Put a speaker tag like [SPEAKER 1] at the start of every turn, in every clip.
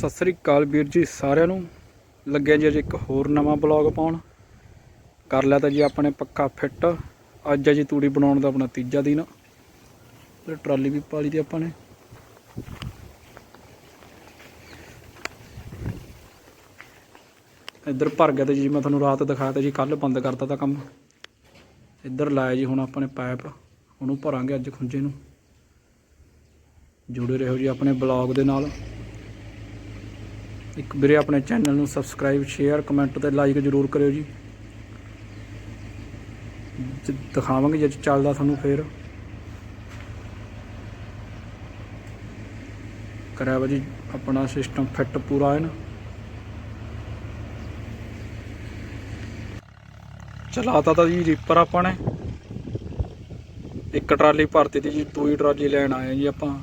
[SPEAKER 1] ਸਤਿ ਸ੍ਰੀ ਅਕਾਲ ਵੀਰ ਜੀ ਸਾਰਿਆਂ ਨੂੰ। ਲੱਗਿਆ ਜੀ ਅੱਜ ਇੱਕ ਹੋਰ ਨਵਾਂ ਬਲੌਗ ਪਾਉਣ। ਕਰ ਲਿਆ ਤਾਂ ਜੀ ਆਪਣੇ ਪੱਕਾ ਫਿੱਟ। ਅੱਜ ਆ ਜੀ ਤੂੜੀ ਬਣਾਉਣ ਦਾ ਆਪਣਾ ਤੀਜਾ ਦਿਨ। ਤੇ ਟਰਾਲੀ ਵੀ ਪਾਲੀ ਦੀ ਆਪਾਂ ਨੇ। ਇੱਧਰ ਭਰ ਗਿਆ ਤੇ ਜੀ ਮੈਂ ਤੁਹਾਨੂੰ ਰਾਤ ਦਿਖਾਇਆ ਤਾਂ ਜੀ ਕੱਲ ਬੰਦ ਕਰਤਾ ਤਾਂ ਕੰਮ। ਇੱਧਰ ਲਾਇਆ ਜੀ ਹੁਣ ਆਪਾਂ ਨੇ ਪਾਈਪ। ਉਹਨੂੰ ਭਰਾਂਗੇ ਅੱਜ ਖੁੰਝੇ ਨੂੰ। ਜੁੜੇ ਰਹੋ ਜੀ ਆਪਣੇ ਬਲੌਗ ਦੇ ਨਾਲ। ਇੱਕ ਵੀਰੇ ਆਪਣੇ ਚੈਨਲ ਨੂੰ ਸਬਸਕ੍ਰਾਈਬ ਸ਼ੇਅਰ ਕਮੈਂਟ ਤੇ ਲਾਈਕ ਜ਼ਰੂਰ ਕਰਿਓ ਜੀ। ਦਿਖਾਵਾਂਗੇ ਜੇ ਚੱਲਦਾ ਤੁਹਾਨੂੰ ਫੇਰ। ਕਰਿਆ ਵਾ ਜੀ, ਆਪਣਾ ਸਿਸਟਮ ਫਿੱਟ ਪੂਰਾ ਹੈ ਨਾ। ਚਲਾਤਾ ਤਾਂ ਜੀ ਰੀਪਰ ਆਪਾਂ ਨੇ। ਇੱਕ ਟਰਾਲੀ ਭਰਤੀ ਤੀ ਜੀ, ਦੂਈ ਟਰਾਲੀ ਲੈਣ ਆਏ ਜੀ ਆਪਾਂ।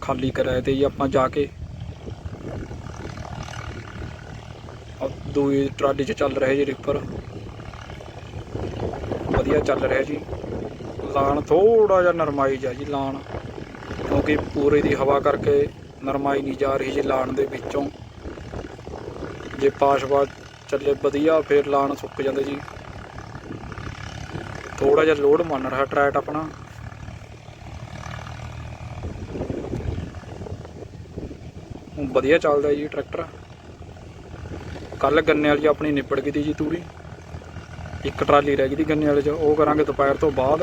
[SPEAKER 1] ਖਾਲੀ ਕਰਾਇਆ ਤੇ ਜੀ ਆਪਾਂ ਜਾ ਕੇ। ਅਹ ਦੂਈ ਟਰਾਲੀ 'ਚ ਚੱਲ ਰਿਹਾ ਜੀ ਰਿਪਰ ਵਧੀਆ ਚੱਲ ਰਿਹਾ ਜੀ। ਲਾਣ ਥੋੜਾ ਜਿਹਾ ਨਰਮਾਈ ਜਾ ਜੀ, ਲਾਣ। ਕਿਉਂਕਿ ਪੂਰੇ ਦੀ ਹਵਾ ਕਰਕੇ ਨਰਮਾਈ ਨਹੀਂ ਜਾ ਰਹੀ ਜੀ ਲਾਣ ਦੇ ਵਿੱਚੋਂ। ਜੇ ਪਾਸ਼ਵਾ ਚੱਲੇ ਵਧੀਆ, ਫਿਰ ਲਾਣ ਸੁੱਕ ਜਾਂਦੇ ਜੀ। ਥੋੜਾ ਜਿਹਾ ਲੋਡ ਮੰਨ ਰਿਹਾ ਟਰੈਟ ਆਪਣਾ। ਵਧੀਆ ਚੱਲਦਾ ਜੀ ਟਰੈਕਟਰ ਕੱਲ ਗੰਨੇ ਵਾਲੀ ਆਪਣੀ ਨਿਪੜ ਗਈ ਤੀ ਜੀ ਤੂੜੀ। ਇੱਕ ਟਰਾਲੀ ਰਹਿ ਗਈ ਤੀ ਗੰਨੇ ਵਾਲੇ 'ਚ, ਉਹ ਕਰਾਂਗੇ ਦੁਪਹਿਰ ਤੋਂ ਬਾਅਦ।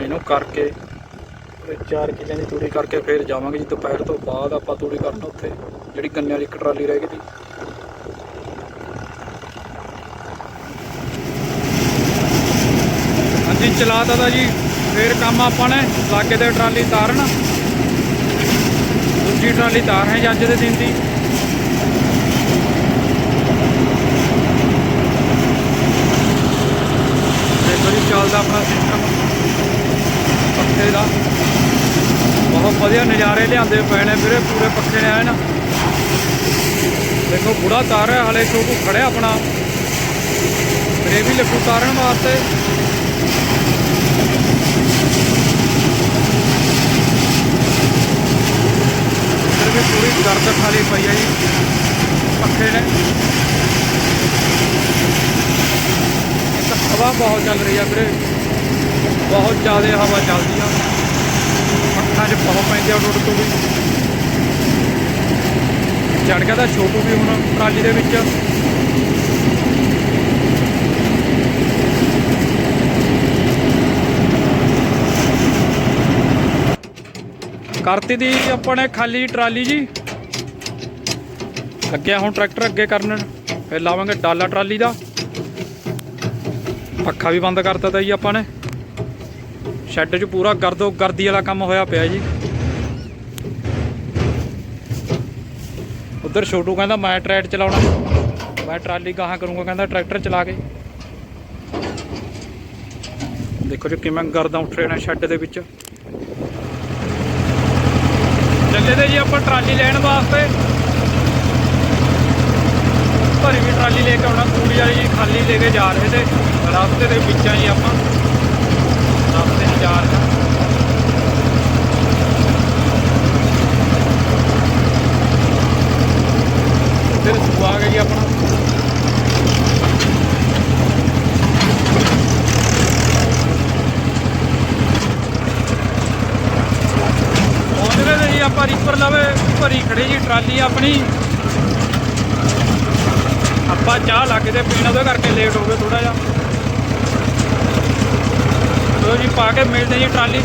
[SPEAKER 1] ਇਹਨੂੰ ਕਰਕੇ ਚਾਰ ਕਿੱਲਿਆਂ ਦੀ ਤੂੜੀ ਕਰਕੇ ਫਿਰ ਜਾਵਾਂਗੇ ਜੀ ਦੁਪਹਿਰ ਤੋਂ ਬਾਅਦ ਆਪਾਂ ਤੂੜੀ ਕਰਨ ਉੱਥੇ, ਜਿਹੜੀ ਗੰਨੇ ਵਾਲੀ ਇੱਕ ਟਰਾਲੀ ਰਹਿ ਗਈ ਤੀ। ਹਾਂਜੀ ਚਲਾਤਾ ਦਾ ਜੀ। ਫੇਰ ਕੰਮ ਆਪਾਂ ਨੇ ਲਾਗੇ ਤੇ ਟਰਾਲੀ ਤਾਰਨ। ਦੂਜੀ ਟਰਾਲੀ ਤਾਰ ਹੈ ਜੀ ਅੱਜ ਦੇ ਦਿਨ ਦੀ। ਦੇਖੋ ਜੀ, ਚੱਲਦਾ ਆਪਣਾ ਸਿਸਟਮ ਪੱਖੇ ਦਾ। ਬਹੁਤ ਵਧੀਆ ਨਜ਼ਾਰੇ ਲਿਆਂਦੇ ਪਏ ਨੇ ਵੀਰੇ, ਪੂਰੇ ਪੱਖੇ ਨੇ, ਐਨ। ਦੇਖੋ, ਬੁੜਾ ਤਾਰ ਹੈ, ਹਲੇ ਛੋਟੂ ਖੜਿਆ ਆਪਣਾ। ਫਿਰ ਇਹ ਵੀ ਲੱਗੂ ਤਾਰਨ ਵਾਸਤੇ ਇੱਧਰ ਵੀ ਪੂਰੀ ਗਰਦ ਖਾਲੀ ਪਈ ਹੈ ਜੀ। ਪੱਖੇ ਨੇ। ਇੱਕ ਹਵਾ ਬਹੁਤ ਚੱਲ ਰਹੀ ਆ ਵੀਰੇ। ਬਹੁਤ ਜ਼ਿਆਦਾ ਹਵਾ ਚੱਲਦੀ ਆ। ਅੱਖਾਂ 'ਚ ਬਹੁਤ ਪੈਂਦੀ ਆ ਰੋਡ ਤੋਂ ਵੀ। ਚੜ ਦਾ ਤਾਂ ਛੋਟੂ ਵੀ ਹੁਣ ਟਰਾਲੀ ਦੇ ਵਿੱਚ। ਕਰਤੀ ਦੀ ਆਪਾਂ ਨੇ ਖਾਲੀ ਟਰਾਲੀ ਜੀ। ਲੱਗਿਆ ਹੁਣ ਟਰੈਕਟਰ ਅੱਗੇ ਕਰਨ। ਫਿਰ ਲਾਵਾਂਗੇ ਡਾਲਾ ਟਰਾਲੀ ਦਾ। ਪੱਖਾ ਵੀ ਬੰਦ ਕਰਤਾ ਤਾ ਜੀ ਆਪਾਂ ਨੇ। ਸ਼ੈੱਡ 'ਚ ਪੂਰਾ ਗਰਦੋ ਗਰਦੀ ਵਾਲਾ ਕੰਮ ਹੋਇਆ ਪਿਆ ਜੀ। ਉਧਰ ਛੋਟੂ ਕਹਿੰਦਾ ਮੈਂ ਟਰੈਕਟਰ ਚਲਾਉਣਾ। ਮੈਂ ਟਰਾਲੀ ਗਾਹਾਂ ਕਰੂੰਗਾ ਕਹਿੰਦਾ ਟਰੈਕਟਰ ਚਲਾ ਕੇ। ਦੇਖੋ ਜੀ ਕਿਵੇਂ ਗਰਦਾਂ ਉੱਠ ਰਹੇ ਨੇ ਸ਼ੈੱਡ ਦੇ ਵਿੱਚ। ਚੱਲੇ ਤੇ ਜੀ ਆਪਾਂ ਟਰਾਲੀ ਲੈਣ ਵਾਸਤੇ। ਭਰੀ ਵੀ ਟਰਾਲੀ ਲੈ ਕੇ ਆਉਣਾ, ਕੂੜੀ ਵਾਲੀ ਜੀ ਖਾਲੀ ਲੈ ਕੇ ਜਾ ਰਹੇ ਤੇ ਰਸਤੇ ਦੇ ਵਿੱਚ ਆ ਜੀ ਆਪਾਂ। ਰਸਤੇ 'ਚ ਜਾ ਰਹੇ। ਹਾਂ ਫਿਰ ਸੁਆ ਆ ਗਿਆ ਜੀ ਆਪਣਾ। ਗਏ ਤੇ ਰੀਪਰ ਲਵੇ, ਭਰੀ ਖੜੀ ਜੀ ਟਰਾਲੀ ਆਪਣੀ। ਆਪਾਂ ਚਾਹ ਲੱਗਦੇ ਤੇ ਪੀਣ, ਉਹਦੇ ਕਰਕੇ ਲੇਟ ਹੋ ਗਏ ਥੋੜਾ ਜਿਹਾ। ਚਲੋ ਜੀ, ਪਾ ਕੇ ਮਿਲਦੇ ਜੀ ਟਰਾਲੀ।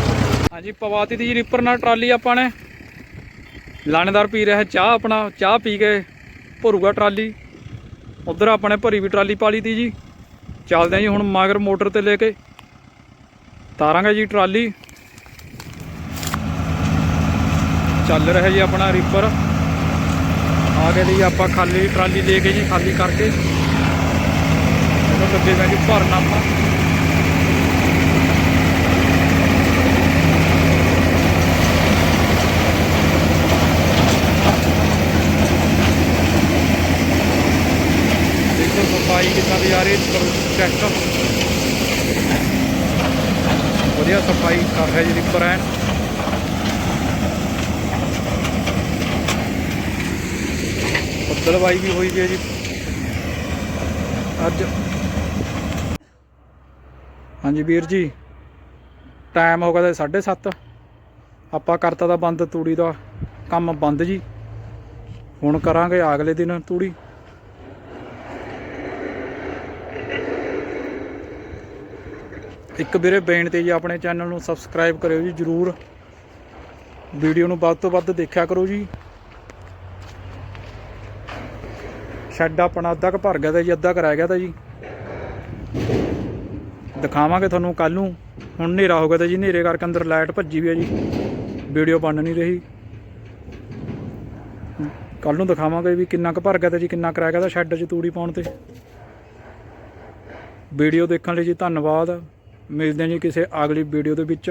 [SPEAKER 1] ਹਾਂਜੀ, ਪਵਾਤੀ ਦੀ ਜੀ ਰੀਪਰ ਨਾਲ ਟਰਾਲੀ ਆਪਾਂ ਨੇ। ਲਾਣੇਦਾਰ ਪੀ ਰਿਹਾ ਚਾਹ ਆਪਣਾ, ਚਾਹ ਪੀ ਕੇ ਭਰੂਗਾ ਟਰਾਲੀ। ਉਧਰ ਆਪਣੇ ਭਰੀ ਵੀ ਟਰਾਲੀ ਪਾਲੀ ਤੀ ਜੀ। ਚੱਲਦੇ ਆ ਜੀ ਹੁਣ ਮਾਗਰ ਮੋਟਰ ਤੇ ਲੈ ਕੇ। ਤਾਰਾਂਗੇ ਜੀ ਟਰਾਲੀ। ਚੱਲ ਰਿਹਾ ਜੀ ਆਪਣਾ ਰੀਪਰ ਆ ਗਏ ਜੀ ਆਪਾਂ ਖਾਲੀ ਟਰਾਲੀ ਲੈ ਕੇ ਜੀ ਖਾਲੀ ਕਰਕੇ। ਇਹਨੂੰ ਲੱਗੇਗਾ ਜੀ ਭਰਨਾ ਆਪਾਂ। ਦੇਖੋ ਸਫ਼ਾਈ ਕਿੱਦਾਂ ਦੀ ਆ ਰਹੀ ਚੈੱਕ ਵਧੀਆ ਸਫ਼ਾਈ ਕਰ ਰਿਹਾ ਜੀ ਰੀਪਰ ਐਨ। ਦਲਵਾਈ ਵੀ ਹੋਈ ਹੈ ਜੀ। ਅੱਜ ਹਾਂਜੀ ਵੀਰ ਜੀ ਟਾਈਮ ਹੋ ਗਿਆ ਤੇ 7:30 ਆਪਾਂ ਕਰਤਾ ਦਾ ਬੰਦ, ਤੂੜੀ ਦਾ ਕੰਮ ਬੰਦ ਜੀ। ਹੁਣ ਕਰਾਂਗੇ ਅਗਲੇ ਦਿਨ ਤੂੜੀ। ਇੱਕ ਵੀਰੇ ਬੇਨਤੀ ਜੀ ਆਪਣੇ ਚੈਨਲ ਨੂੰ ਸਬਸਕ੍ਰਾਈਬ ਕਰਿਓ ਜੀ ਜਰੂਰ। ਵੀਡੀਓ ਨੂੰ ਵੱਧ ਤੋਂ ਵੱਧ ਦੇਖਿਆ ਕਰੋ ਜੀ। ਸ਼ੈੱਡ ਆਪਣਾ ਅੱਧਾ ਕੁ ਭਰ ਗਿਆ ਤਾਂ ਜੀ, ਅੱਧਾ ਕੁ ਰਹਿ ਗਿਆ ਤਾਂ ਜੀ। ਦਿਖਾਵਾਂਗੇ ਤੁਹਾਨੂੰ ਕੱਲ ਨੂੰ। ਹੁਣ ਹਨੇਰਾ ਹੋ ਗਿਆ ਤਾਂ ਜੀ, ਹਨੇਰੇ ਕਰਕੇ ਅੰਦਰ ਲਾਈਟ ਭੱਜੀ ਵੀ ਹੈ ਜੀ। ਵੀਡੀਓ ਬਣ ਨਹੀਂ ਰਹੀ। ਕੱਲ ਨੂੰ ਦਿਖਾਵਾਂਗੇ ਵੀ ਕਿੰਨਾ ਕੁ ਭਰ ਗਿਆ ਤਾਂ ਜੀ, ਕਿੰਨਾ ਕੁ ਰਹਿ ਗਿਆ ਤਾਂ ਸ਼ੈੱਡ 'ਚ ਤੂੜੀ ਪਾਉਣ ਤੇ। ਵੀਡੀਓ ਦੇਖਣ ਲਈ ਜੀ, ਧੰਨਵਾਦ। ਮਿਲਦੇ ਹਾਂ ਜੀ ਕਿਸੇ ਅਗਲੀ ਵੀਡੀਓ ਦੇ ਵਿੱਚ।